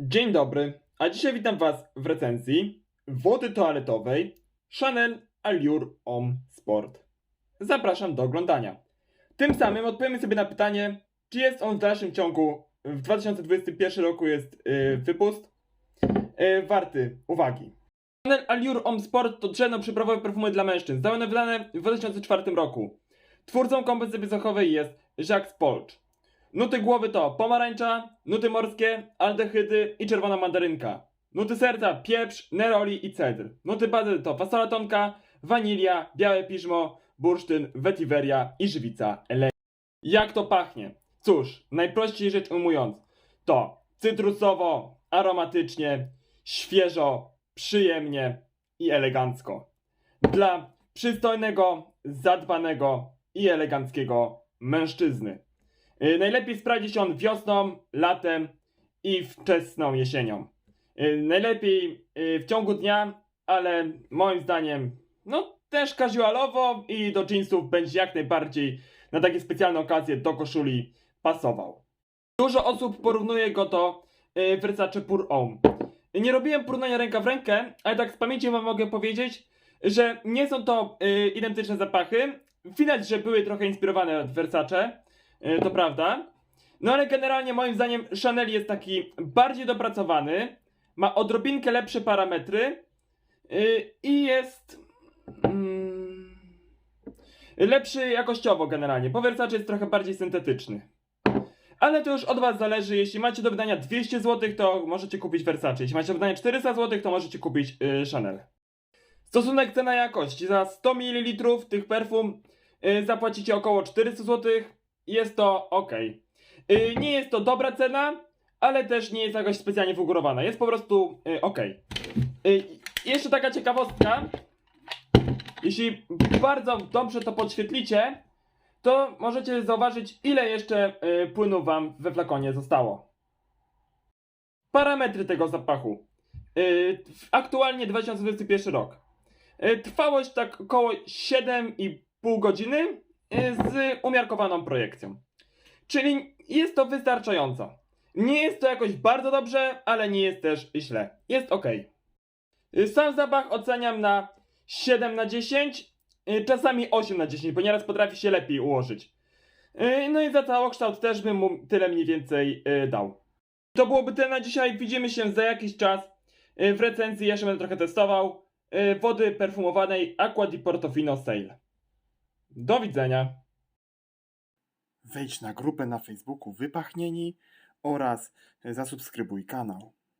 Dzień dobry, a dzisiaj witam Was w recenzji wody toaletowej Chanel Allure Homme Sport. Zapraszam do oglądania. Tym samym odpowiemy sobie na pytanie, czy jest on w dalszym ciągu w 2021 roku jest yy, wypust yy, warty uwagi. Chanel Allure Homme Sport to drzewno przyprawowe perfumy dla mężczyzn, zdane wydane w 2004 roku. Twórcą kompozycji wysokowej jest Jacques Polcz. Nuty głowy to pomarańcza, nuty morskie, aldehydy i czerwona mandarynka. Nuty serca, pieprz, neroli i cedr. Nuty bazy to fasola tonka, wanilia, białe piżmo, bursztyn, vetiveria i żywica ele. Jak to pachnie? Cóż, najprościej rzecz ujmując, to cytrusowo, aromatycznie, świeżo, przyjemnie i elegancko. Dla przystojnego, zadbanego i eleganckiego mężczyzny. Y, Najlepiej sprawdzi się on wiosną, latem i wczesną jesienią. Y, Najlepiej y, w ciągu dnia, ale moim zdaniem, no też casualowo i do jeansów będzie jak najbardziej na takie specjalne okazje do koszuli pasował. Dużo osób porównuje go do Versace Pure Homme. Nie robiłem porównania ręka w rękę, ale tak z pamięci wam mogę powiedzieć, że nie są to identyczne zapachy. Widać, że były trochę inspirowane od Versace. E, to prawda. No ale generalnie moim zdaniem Chanel jest taki bardziej dopracowany, ma odrobinkę lepsze parametry yy, i jest mm, lepszy jakościowo generalnie. Po jest trochę bardziej syntetyczny. Ale to już od was zależy. Jeśli macie do wydania 200 zł, to możecie kupić Versace. Jeśli macie do wydania 400 zł, to możecie kupić yy, Chanel. Stosunek cena-jakość. Za 100 ml tych perfum yy, zapłacicie około 400 zł jest to ok. Yy, nie jest to dobra cena, ale też nie jest jakoś specjalnie wygórowana. Jest po prostu yy, ok. Yy, jeszcze taka ciekawostka. Jeśli bardzo dobrze to podświetlicie, to możecie zauważyć, ile jeszcze yy, płynu Wam we flakonie zostało. Parametry tego zapachu. Yy, aktualnie 2021 rok. Yy, trwałość tak około 7,5 godziny z umiarkowaną projekcją. Czyli jest to wystarczająco. Nie jest to jakoś bardzo dobrze, ale nie jest też źle. Jest ok. Sam zapach oceniam na 7 na 10, y, czasami 8 na 10, bo nieraz potrafi się lepiej ułożyć. No i za całokształt też bym mu tyle mniej więcej dał. To byłoby tyle na dzisiaj. Widzimy się za jakiś czas w recenzji. Jeszcze będę trochę testował. Wody perfumowanej Aqua di Portofino Sale. Do widzenia. Wejdź na grupę na Facebooku Wypachnieni oraz zasubskrybuj kanał.